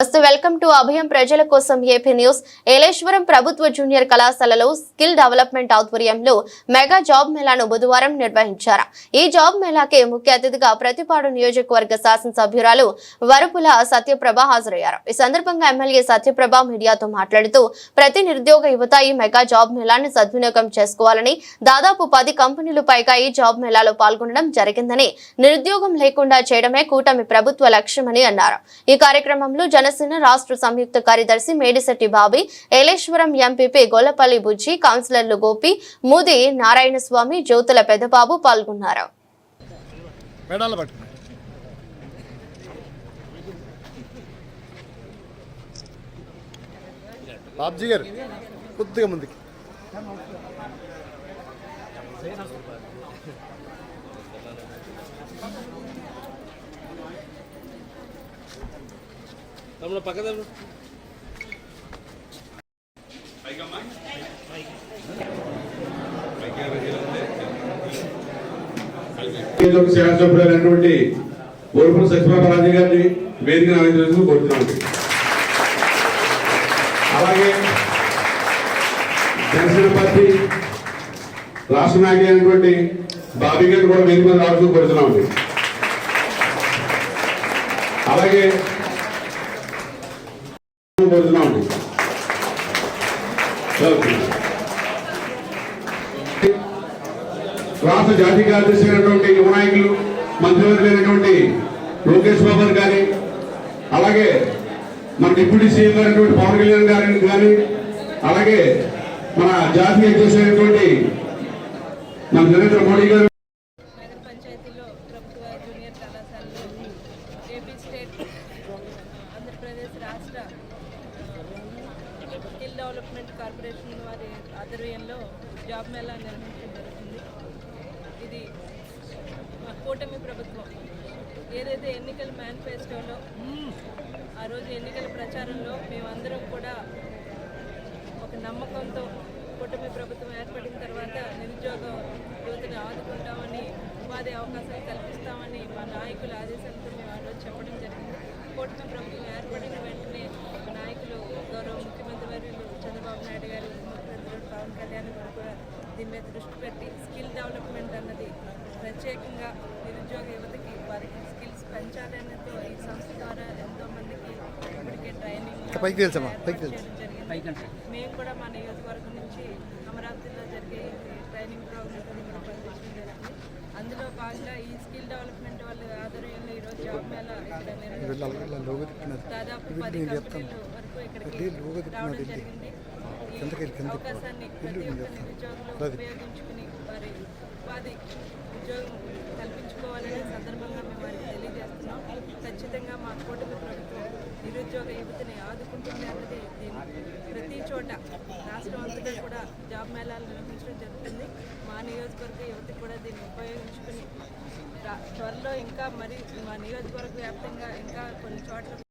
నమస్తే welcome to అభయం ప్రజల కోసం ఏపీ న్యూస్. ఏలేశ్వరం ప్రభుత్వ జూనియర్ కళాశాలలో స్కిల్ డెవలప్మెంట్ ఆధ్వర్యంలో మెగా జాబ్ మేళాను బుధవారం నిర్వహించారు. ఈ జాబ్ మేళాకి ముఖ్య అతిథిగా ప్రతిపాడు నియోజకవర్గ శాసనసభ్యురాలు వరపుల సత్యప్రభ హాజరయ్యారు. ఈ సందర్భంగా ఎమ్మెల్యే సత్యప్రభ మీడియాతో మాట్లాడుతూ ప్రతి నిరుద్యోగ యువత ఈ మెగా జాబ్ మేళాన్ని సద్వినియోగం చేసుకోవాలని దాదాపు పది కంపెనీలు పైగా ఈ జాబ్ మేళాలో పాల్గొనడం జరిగిందని నిరుద్యోగం లేకుండా చేయడమే కూటమి ప్రభుత్వ లక్ష్యమని అన్నారు. ఈ కార్యక్రమంలో జన జనసేన రాష్ట్ర సంయుక్త కార్యదర్శి మేడిశెట్టి బాబీ ఏలేశ్వరం ఎంపీపీ గొల్లపల్లి బుజ్జి కౌన్సిలర్లు గోపి ముది నారాయణస్వామి జ్యోతుల పెద్దబాబు పాల్గొన్నారు. బాబ్జీ గారు కొద్దిగా ముందుకి. తమ్ముడు పక్క తమ్ముడు. నియోజకవర్గ శాసనసభ్యులైనటువంటి ఓర్పుల సత్యప్రభరాజు గారిని వేదిక నాయకులకు కోరుతున్నాను. అలాగే జనసేన పార్టీ రాష్ట్ర నాయకులు అయినటువంటి బాబీ గారిని కూడా వేదిక మీద రావాల్సింది కోరుతున్నామండి అలాగే కోరుతున్నామండి రాష్ట్ర జాతీయ కార్యదర్శి అయినటువంటి యువ నాయకులు మంత్రివర్యులైనటువంటి లోకేష్ బాబు గారి అలాగే మన డిప్యూటీ సీఎం గారైనటువంటి పవన్ కళ్యాణ్ గారిని కానీ అలాగే మన జాతీయ అధ్యక్షులైనటువంటి మన నరేంద్ర మోడీ గారు ఆంధ్రప్రదేశ్ రాష్ట్ర స్కిల్ డెవలప్మెంట్ కార్పొరేషన్ వారి ఆధ్వర్యంలో జాబ్ మేళా నిర్వహించడం జరుగుతుంది. ఇది మా కూటమి ప్రభుత్వం. ఏదైతే ఎన్నికల మేనిఫెస్టోలో ఆ రోజు ఎన్నికల ప్రచారంలో మేమందరం కూడా ఒక నమ్మకంతో కూటమి ప్రభుత్వం ఏర్పడిన తర్వాత నిరుద్యోగ యువతని ఆదుకుంటామని ఉపాధి అవకాశాలు కల్పిస్తామని మా నాయకుల ఆదేశాలతో మేము ఆ రోజు చెప్పడం జరిగింది. కూటమి ప్రభుత్వం ఏర్పడిన వెంటనే మా నాయకులు గౌరవ ముఖ్యమంత్రి వర్యులు చంద్రబాబు నాయుడు గారు ముఖ్యమంత్రి పవన్ కళ్యాణ్ గారు కూడా దీని మీద దృష్టి పెట్టి స్కిల్ డెవలప్మెంట్ అన్నది ప్రత్యేకంగా నిరుద్యోగ యువతకి వారికి స్కిల్స్ పెంచాలనేతో ఈ సంస్థ ద్వారా ఎంతో మందికి ఇప్పటికే ట్రైనింగ్. మేము కూడా మా నియోజకవర్గం నుంచి అమరావతిలో జరిగే ట్రైనింగ్ ప్రోగ్రామ్ కూడా పనిచేయడం జరిగింది. అందులో భాగంగా ఈ స్కిల్ డెవలప్మెంట్ వాళ్ళ ఆధ్వర్యంలో ఈరోజు జాబ్ మేళా దాదాపు పది కంపెనీలు వరకు ఇక్కడికి రావడం. జరిగింది. కిందకి వెళ్ళి, నిరుద్యోగులు ఉపయోగించుకుని వారి ఉపాధి ఉద్యోగం కల్పించుకోవాలనే సందర్భంగా మేము వారికి తెలియజేస్తున్నాం. ఖచ్చితంగా మా కూటమి ప్రభుత్వం నిరుద్యోగ యువతని ఆదుకుంటుంది అన్నది ప్రతి చోట రాష్ట్రం అంతటా కూడా జాబ్ మేళాలు నిర్వహించడం జరుగుతుంది. మా నియోజకవర్గ యువతకి కూడా దీన్ని ఉపయోగించుకుని త్వరలో ఇంకా మరి మా నియోజకవర్గ వ్యాప్తంగా ఇంకా కొన్ని చోట్ల